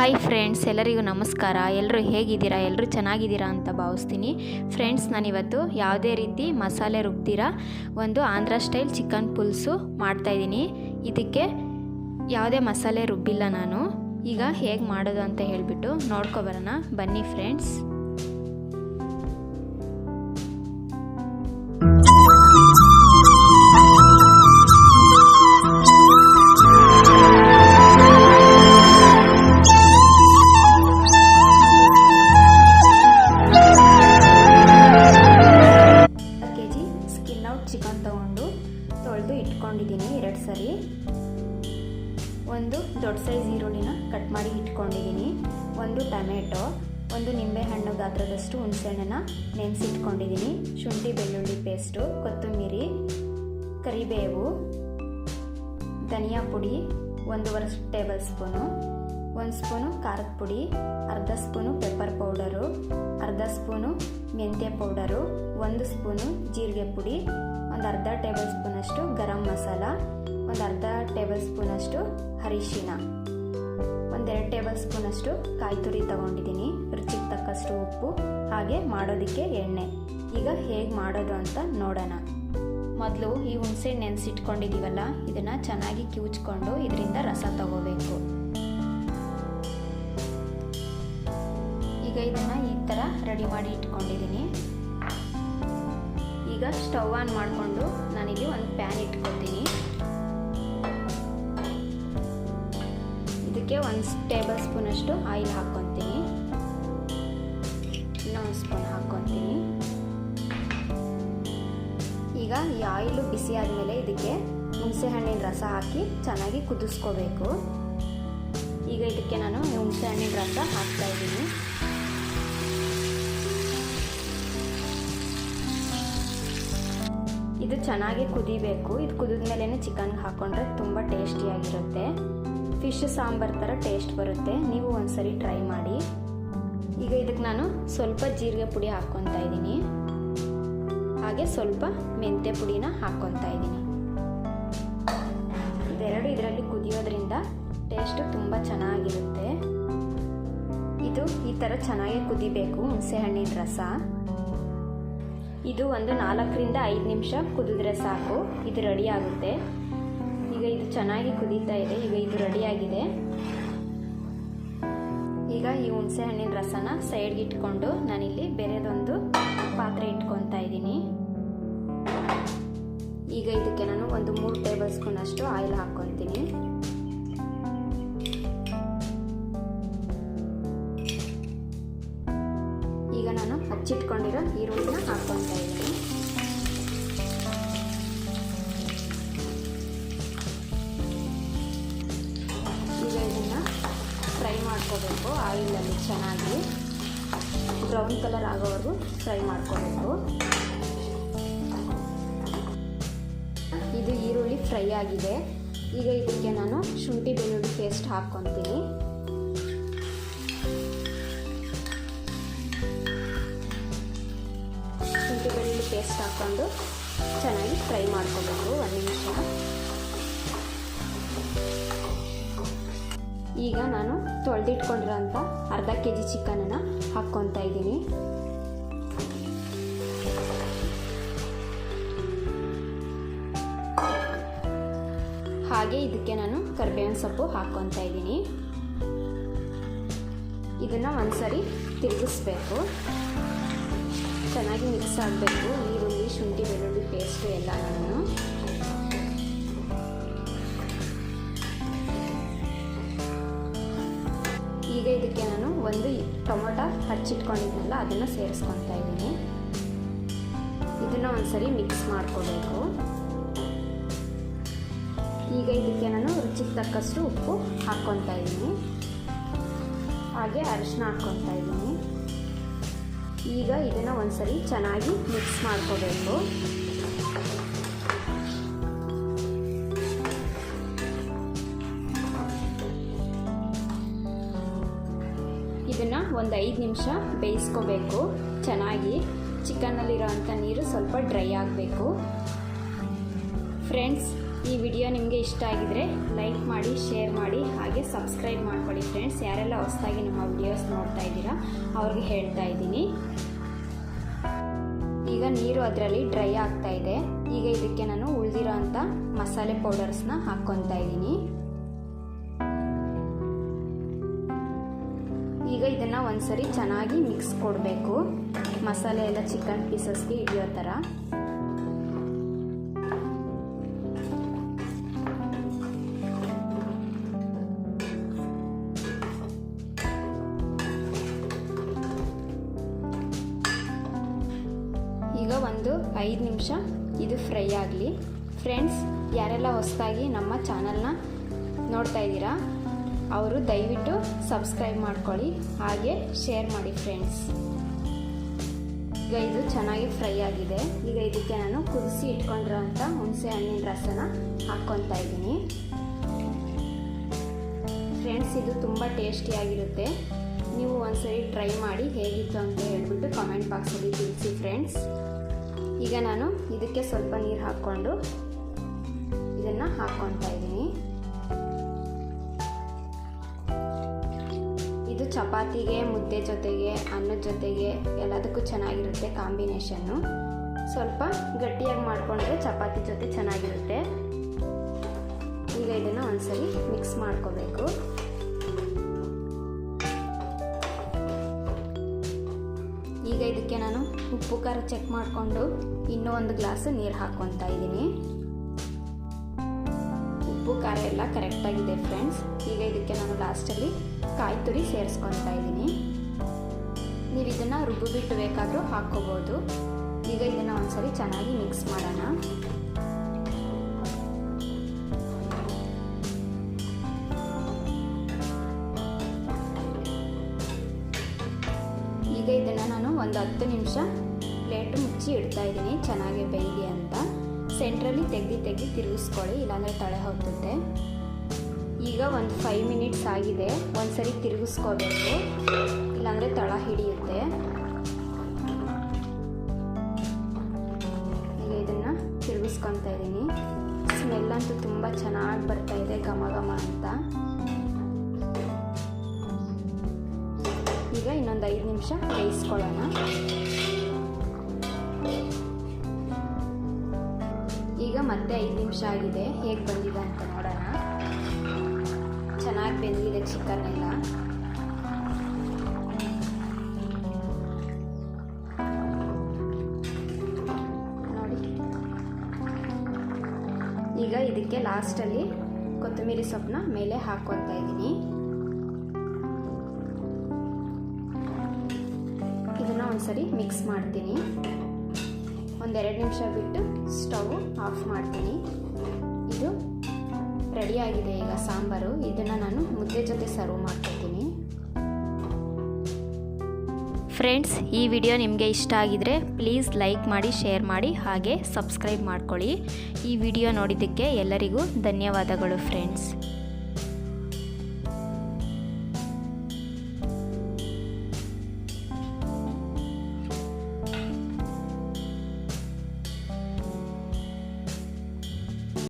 Hi friends ಎಲ್ಲರಿಗೂ ನಮಸ್ಕಾರ. ಎಲ್ಲರೂ ಹೇಗಿದ್ದೀರಾ? ಎಲ್ಲರೂ ಚೆನ್ನಾಗಿದ್ದೀರಾ ಅಂತ ಭಾವಿಸ್ತೀನಿ. ಫ್ರೆಂಡ್ಸ್ ನಾನಿವತ್ತು ಯಾವುದೇ ರೀತಿ ಮಸಾಲೆ ರುಬ್ದಿರ ಒಂದು ಆಂಧ್ರ ಸ್ಟೈಲ್ ಚಿಕನ್ ಪುಲ್ಸು ಮಾಡ್ತಾಯಿದ್ದೀನಿ ಇದಕ್ಕೆ ಯಾವುದೇ ಮಸಾಲೆ ರುಬ್ಬಿಲ್ಲ ನಾನು. ಈಗ ಹೇಗೆ ಮಾಡೋದು ಅಂತ ಹೇಳಿಬಿಟ್ಟು ನೋಡ್ಕೊಬರೋಣ ಬನ್ನಿ ಫ್ರೆಂಡ್ಸ್ ಇಟ್ಕೊಂಡಿದ್ದೀನಿ. ಒಂದು ಟೊಮೆಟೊ, ಒಂದು ನಿಂಬೆಹಣ್ಣು ಗಾತ್ರದಷ್ಟು ಹುಣಸೆಹಣ್ಣನ್ನು ನೆನೆಸಿಟ್ಕೊಂಡಿದ್ದೀನಿ. ಶುಂಠಿ ಬೆಳ್ಳುಳ್ಳಿ ಪೇಸ್ಟು, ಕೊತ್ತಂಬರಿ, ಕರಿಬೇವು, ಧನಿಯಾ ಪುಡಿ, ಒಂದೂವರೆ ಟೇಬಲ್ ಸ್ಪೂನು, ಒಂದು ಸ್ಪೂನು ಖಾರದ ಪುಡಿ, ಅರ್ಧ ಸ್ಪೂನು ಪೆಪ್ಪರ್ ಪೌಡರು, ಅರ್ಧ ಸ್ಪೂನು ಮೆಂತ್ಯ ಪೌಡರು, ಒಂದು ಸ್ಪೂನು ಜೀರಿಗೆ ಪುಡಿ, ಒಂದು ಅರ್ಧ ಟೇಬಲ್ ಸ್ಪೂನಷ್ಟು ಗರಂ ಮಸಾಲ, ಒಂದು ಅರ್ಧ ಟೇಬಲ್ ಸ್ಪೂನಷ್ಟು ಅರಿಶಿನ ಒಂದೆರಡು ಟೇಬಲ್ ಸ್ಪೂನಷ್ಟು ಕಾಯಿ ತುರಿ ತಗೊಂಡಿದ್ದೀನಿ. ರುಚಿಗೆ ತಕ್ಕಷ್ಟು ಉಪ್ಪು, ಹಾಗೆ ಮಾಡೋದಕ್ಕೆ ಎಣ್ಣೆ. ಈಗ ಹೇಗೆ ಮಾಡೋದು ಅಂತ ನೋಡೋಣ. ಮೊದಲು ಈ ಹುಣಸೆ ನೆನೆಸಿಟ್ಕೊಂಡಿದ್ದೀವಲ್ಲ ಇದನ್ನು ಚೆನ್ನಾಗಿ ಕಿವುಚ್ಕೊಂಡು ಇದರಿಂದ ರಸ ತಗೋಬೇಕು. ಈಗ ಇದನ್ನು ಈ ಥರ ರೆಡಿ ಮಾಡಿ ಇಟ್ಕೊಂಡಿದ್ದೀನಿ. ಈಗ ಸ್ಟವ್ ಆನ್ ಮಾಡಿಕೊಂಡು ನಾನಿಲ್ಲಿ ಒಂದು ಪ್ಯಾನ್ ಇಟ್ಕೊತೀನಿ ಇದಕ್ಕೆ ಒಂದು ಟೇಬಲ್ ಸ್ಪೂನಷ್ಟು ಆಯಿಲ್ ಹಾಕ್ಕೊತೀನಿ. ಇನ್ನೊಂದು ಸ್ಪೂನ್ ಹಾಕ್ಕೊತೀನಿ. ಈಗ ಈ ಆಯಿಲು ಬಿಸಿ ಆದಮೇಲೆ ಇದಕ್ಕೆ ಹುಣಸೆಹಣ್ಣಿನ ರಸ ಹಾಕಿ ಚೆನ್ನಾಗಿ ಕುದಿಸ್ಕೋಬೇಕು. ಈಗ ಇದಕ್ಕೆ ನಾನು ಹುಣಸೆಹಣ್ಣಿನ ರಸ ಹಾಕ್ತಾ ಇದ್ದೀನಿ. ಇದು ಚೆನ್ನಾಗಿ ಕುದಿಬೇಕು. ಇದು ಕುದಿದ ಮೇಲೆ ಚಿಕನ್ಗೆ ಹಾಕ್ಕೊಂಡ್ರೆ ತುಂಬ ಟೇಸ್ಟಿಯಾಗಿರುತ್ತೆ. ಫಿಶ್ ಸಾಂಬಾರ್ ಥರ ಟೇಸ್ಟ್ ಬರುತ್ತೆ. ನೀವು ಒಂದ್ಸರಿ ಟ್ರೈ ಮಾಡಿ. ಈಗ ಇದಕ್ಕೆ ನಾನು ಸ್ವಲ್ಪ ಜೀರಿಗೆ ಪುಡಿ ಹಾಕ್ಕೊತಾ ಇದ್ದೀನಿ. ಹಾಗೆ ಸ್ವಲ್ಪ ಮೆಂತ್ಯ ಪುಡಿನ ಹಾಕ್ಕೊತಾ ಇದ್ದೀನಿ. ಇದೆರಡು ಇದರಲ್ಲಿ ಕುದಿಯೋದ್ರಿಂದ ಟೇಸ್ಟ್ ತುಂಬ ಚೆನ್ನಾಗಿರುತ್ತೆ. ಇದು ಈ ಥರ ಚೆನ್ನಾಗಿ ಕುದಿಬೇಕು ಹುಣಸೆಹಣ್ಣಿನ ರಸ. ಇದು ಒಂದು ನಾಲ್ಕರಿಂದ ಐದು ನಿಮಿಷ ಕುದಿದ್ರೆ ಸಾಕು. ಇದು ರೆಡಿ ಆಗುತ್ತೆ. ಚೆನ್ನಾಗಿ ಕುದೀತಾ ಇದೆ. ಈಗ ಇದು ರೆಡಿಯಾಗಿದೆ ಈಗ ಈ ಹುಣಸೆ ಹಣ್ಣಿನ ರಸನ ಸೈಡ್ಗೆ ಇಟ್ಕೊಂಡು ನಾನಿಲ್ಲಿ ಬೇರೆದೊಂದು ಪಾತ್ರೆ ಇಟ್ಕೊತಾ ಇದ್ದೀನಿ. ಈಗ ಇದಕ್ಕೆ ನಾನು ಒಂದು ಮೂರು ಟೇಬಲ್ ಸ್ಪೂನ್ ಅಷ್ಟು ಆಯಿಲ್ ಹಾಕ್ಕೊತೀನಿ ಈಗ ನಾನು ಹಚ್ಚಿಟ್ಕೊಂಡಿರೋ ಈರುಳ್ಳಿನ ಹಾಕ್ಕೊತಾ ಇದ್ದೀನಿ. ಮಾಡ್ಕೋಬೇಕು. ಆಯಿಲಲ್ಲಿ ಚೆನ್ನಾಗಿ ಬ್ರೌನ್ ಕಲರ್ ಆಗೋವರೆಗೂ ಫ್ರೈ ಮಾಡ್ಕೋಬೇಕು. ಇದು ಈರುಳ್ಳಿ ಫ್ರೈ ಆಗಿದೆ. ಈಗ ಇದಕ್ಕೆ ನಾನು ಶುಂಠಿ ಬೆಳ್ಳುಳ್ಳಿ ಪೇಸ್ಟ್ ಹಾಕ್ಕೊತೀನಿ. ಶುಂಠಿ ಬೆಳ್ಳುಳ್ಳಿ ಪೇಸ್ಟ್ ಹಾಕ್ಕೊಂಡು ಚೆನ್ನಾಗಿ ಫ್ರೈ ಮಾಡ್ಕೋಬೇಕು. ಒಂದು ನಿಮಿಷ. ಈಗ ನಾನು ತೊಳೆದಿಟ್ಕೊಂಡಿರೋಂಥ ಅರ್ಧ ಕೆ ಜಿ ಚಿಕನನ್ನು ಹಾಕ್ಕೊತಾ ಇದ್ದೀನಿ. ಹಾಗೆ ಇದಕ್ಕೆ ನಾನು ಕರಿಬೇವಿನ ಸೊಪ್ಪು ಹಾಕ್ಕೊತಾ ಇದ್ದೀನಿ. ಇದನ್ನು ಒಂದ್ಸರಿ ತಿರುಗಿಸ್ಬೇಕು. ಚೆನ್ನಾಗಿ ಮಿಕ್ಸ್ ಆಗಬೇಕು. ಈರುಳ್ಳಿ, ಶುಂಠಿ, ಬೆಳ್ಳುಳ್ಳಿ ಪೇಸ್ಟು ಎಲ್ಲ ಈಗ ಇದಕ್ಕೆ ನಾನು ಒಂದು ಟೊಮೊಟೊ ಹಚ್ಚಿಟ್ಕೊಂಡಿದ್ನಲ್ಲ, ಅದನ್ನು ಸೇರಿಸ್ಕೊತಾ ಇದ್ದೀನಿ. ಇದನ್ನು ಒಂದ್ಸರಿ ಮಿಕ್ಸ್ ಮಾಡ್ಕೋಬೇಕು. ಈಗ ಇದಕ್ಕೆ ನಾನು ರುಚಿಗೆ ತಕ್ಕಷ್ಟು ಉಪ್ಪು ಹಾಕ್ಕೊತಾ ಇದ್ದೀನಿ. ಹಾಗೆ ಅರಿಶಿನ ಹಾಕ್ಕೊತಾ ಇದ್ದೀನಿ. ಈಗ ಇದನ್ನು ಒಂದ್ಸರಿ ಚೆನ್ನಾಗಿ ಮಿಕ್ಸ್ ಮಾಡ್ಕೋಬೇಕು. ಐದು ನಿಮಿಷ ಬೇಯಿಸ್ಕೋಬೇಕು. ಚೆನ್ನಾಗಿ ಚಿಕನ್ನಲ್ಲಿರೋವಂಥ ನೀರು ಸ್ವಲ್ಪ ಡ್ರೈ ಆಗಬೇಕು. ಫ್ರೆಂಡ್ಸ್, ಈ ವಿಡಿಯೋ ನಿಮಗೆ ಇಷ್ಟ ಆಗಿದರೆ ಲೈಕ್ ಮಾಡಿ, ಶೇರ್ ಮಾಡಿ, ಹಾಗೆ ಸಬ್ಸ್ಕ್ರೈಬ್ ಮಾಡ್ಕೊಳ್ಳಿ. ಫ್ರೆಂಡ್ಸ್, ಯಾರೆಲ್ಲ ಹೊಸದಾಗಿ ನಮ್ಮ ವಿಡಿಯೋಸ್ ನೋಡ್ತಾ ಇದ್ದೀರಾ, ಅವ್ರಿಗೆ ಹೇಳ್ತಾ ಇದ್ದೀನಿ. ಈಗ ನೀರು ಅದರಲ್ಲಿ ಡ್ರೈ ಆಗ್ತಾ ಇದೆ. ಈಗ ಇದಕ್ಕೆ ನಾನು ಉಳಿದಿರೋ ಅಂಥ ಮಸಾಲೆ ಪೌಡರ್ಸ್ನ ಹಾಕ್ಕೊತಾ ಇದ್ದೀನಿ. ಒಂದ್ಸರಿ ಚೆನ್ನಾಗಿ ಮಿಕ್ಸ್ ಕೊಡಬೇಕು. ಮಸಾಲೆ ಎಲ್ಲ ಚಿಕನ್ ಪೀಸಸ್ಗೆ ಹಿಡಿಯೋ ಥರ ಈಗ ಒಂದು ಐದು ನಿಮಿಷ ಇದು ಫ್ರೈ ಆಗಲಿ. ಫ್ರೆಂಡ್ಸ್ ಯಾರೆಲ್ಲ ಹೊಸದಾಗಿ ನಮ್ಮ ಚಾನಲ್ನ ನೋಡ್ತಾ ಇದ್ದೀರಾ ಅವರು ದಯವಿಟ್ಟು ಸಬ್ಸ್ಕ್ರೈಬ್ ಮಾಡ್ಕೊಳ್ಳಿ, ಹಾಗೆ ಶೇರ್ ಮಾಡಿ ಫ್ರೆಂಡ್ಸ್ ಈಗ ಇದು ಚೆನ್ನಾಗಿ ಫ್ರೈ ಆಗಿದೆ. ಈಗ ಇದಕ್ಕೆ ನಾನು ಕುದಿಸಿ ಇಟ್ಕೊಂಡಿರೋಂಥ ಹುಣಸೆ ಹಣ್ಣಿನ ರಸನ ಹಾಕ್ಕೊತಾ ಇದ್ದೀನಿ. ಫ್ರೆಂಡ್ಸ್ ಇದು ತುಂಬ ಟೇಸ್ಟಿಯಾಗಿರುತ್ತೆ ನೀವು ಒಂದ್ಸರಿ ಟ್ರೈ ಮಾಡಿ ಹೇಗಿತ್ತು ಅಂತ ಹೇಳ್ಬಿಟ್ಟು ಕಮೆಂಟ್ ಬಾಕ್ಸಲ್ಲಿ ತಿಳಿಸಿ ಫ್ರೆಂಡ್ಸ್ ಈಗ ನಾನು ಇದಕ್ಕೆ ಸ್ವಲ್ಪ ನೀರು ಹಾಕ್ಕೊಂಡು ಇದನ್ನು ಹಾಕ್ಕೊತಾ ಇದ್ದೀನಿ. ಚಪಾತಿಗೆ, ಮುದ್ದೆ ಜೊತೆಗೆ ಅನ್ನದ ಜೊತೆಗೆ ಎಲ್ಲದಕ್ಕೂ ಚೆನ್ನಾಗಿರುತ್ತೆ ಕಾಂಬಿನೇಷನ್ನು. ಸ್ವಲ್ಪ ಗಟ್ಟಿಯಾಗಿ ಮಾಡಿಕೊಂಡ್ರೆ ಚಪಾತಿ ಜೊತೆ ಚೆನ್ನಾಗಿರುತ್ತೆ. ಈಗ ಇದನ್ನು ಒಂದ್ಸರಿ ಮಿಕ್ಸ್ ಮಾಡ್ಕೋಬೇಕು. ಈಗ ಇದಕ್ಕೆ ನಾನು ಉಪ್ಪು, ಖಾರ ಚೆಕ್ ಮಾಡಿಕೊಂಡು ಇನ್ನೂ ಒಂದು ಗ್ಲಾಸ್ ನೀರು ಹಾಕ್ಕೊತಾ ಇದ್ದೀನಿ. ಉಪ್ಪು, ಖಾರ ಎಲ್ಲ ಕರೆಕ್ಟಾಗಿದೆ ಫ್ರೆಂಡ್ಸ್ ಈಗ ಇದಕ್ಕೆ ನಾನು ಲಾಸ್ಟಲ್ಲಿ ಕಾಯಿ ತುರಿ ಸೇರಿಸ್ಕೊತಾ ಇದ್ದೀನಿ. ನೀವು ಇದನ್ನು ರುಬ್ಬು ಬಿಟ್ಟು ಬೇಕಾದರೂ ಹಾಕ್ಕೋಬೋದು. ಈಗ ಇದನ್ನು ಒಂದ್ಸರಿ ಚೆನ್ನಾಗಿ ಮಿಕ್ಸ್ ಮಾಡೋಣ. ಈಗ ಇದನ್ನು ನಾನು ಒಂದು ಹತ್ತು ನಿಮಿಷ ಪ್ಲೇಟ್ ಮುಚ್ಚಿ ಇಡ್ತಾ ಇದ್ದೀನಿ. ಚೆನ್ನಾಗಿ ಬೇಯಲಿ ಅಂತ. ಸೆಂಟ್ರಲ್ಲಿ ತೆಗ್ದು ತೆಗ್ದು ತಿರುಗಿಸ್ಕೊಳ್ಳಿ, ಇಲ್ಲಾಂದರೆ ತಳೆ ಹೋಗ್ತದೆ. ಈಗ ಒಂದು ಫೈವ್ ಮಿನಿಟ್ಸ್ ಆಗಿದೆ. ಒಂದ್ಸರಿ ತಿರುಗಿಸ್ಕೋಬೇಕು. ಇಲ್ಲಾಂದರೆ ತಳ ಹಿಡಿಯುತ್ತೆ. ಈಗ ಇದನ್ನು ತಿರುಗಿಸ್ಕೊತಾ ಇದ್ದೀನಿ. ಸ್ಮೆಲ್ ಅಂತೂ ತುಂಬ ಚೆನ್ನಾಗಿ ಬರ್ತಾ ಇದೆ, ಘಮ ಘಮ ಅಂತ. ಈಗ ಇನ್ನೊಂದು ಐದು ನಿಮಿಷ ಬೇಯಿಸ್ಕೊಳ್ಳೋಣ. ಈಗ ಮತ್ತೆ ಐದು ನಿಮಿಷ ಆಗಿದೆ. ಹೇಗೆ ಬಂದಿದೆ ಅಂತ ನೋಡೋಣ. ಚೆನ್ನಾಗಿ ಬೆಂದಿದೆ ಚಿಕನ್ ಎಲ್ಲ. ನೋಡಿ. ಈಗ ಇದಕ್ಕೆ ಲಾಸ್ಟಲ್ಲಿ ಕೊತ್ತಂಬರಿ ಸೊಪ್ಪನ್ನ ಮೇಲೆ ಹಾಕ್ಕೊತಾ ಇದ್ದೀನಿ. ಇದನ್ನು ಒಂದ್ಸರಿ ಮಿಕ್ಸ್ ಮಾಡ್ತೀನಿ. ಒಂದೆರಡು ನಿಮಿಷ ಬಿಟ್ಟು ಸ್ಟವ್ ಆಫ್ ಮಾಡ್ತೀನಿ. ಇದು ರೆಡಿಯಾಗಿದೆ. ಈಗ ಸಾಂಬಾರು. ಇದನ್ನು ನಾನು ಮುದ್ದೆ ಜೊತೆ ಸರ್ವ್ ಮಾಡ್ಕೊತೀನಿ ಫ್ರೆಂಡ್ಸ್ ಈ ವಿಡಿಯೋ ನಿಮಗೆ ಇಷ್ಟ ಆಗಿದರೆ ಪ್ಲೀಸ್ ಲೈಕ್ ಮಾಡಿ ಶೇರ್ ಮಾಡಿ, ಹಾಗೆ ಸಬ್ಸ್ಕ್ರೈಬ್ ಮಾಡ್ಕೊಳ್ಳಿ. ಈ ವಿಡಿಯೋ ನೋಡಿದ್ದಕ್ಕೆ ಎಲ್ಲರಿಗೂ ಧನ್ಯವಾದಗಳು ಫ್ರೆಂಡ್ಸ್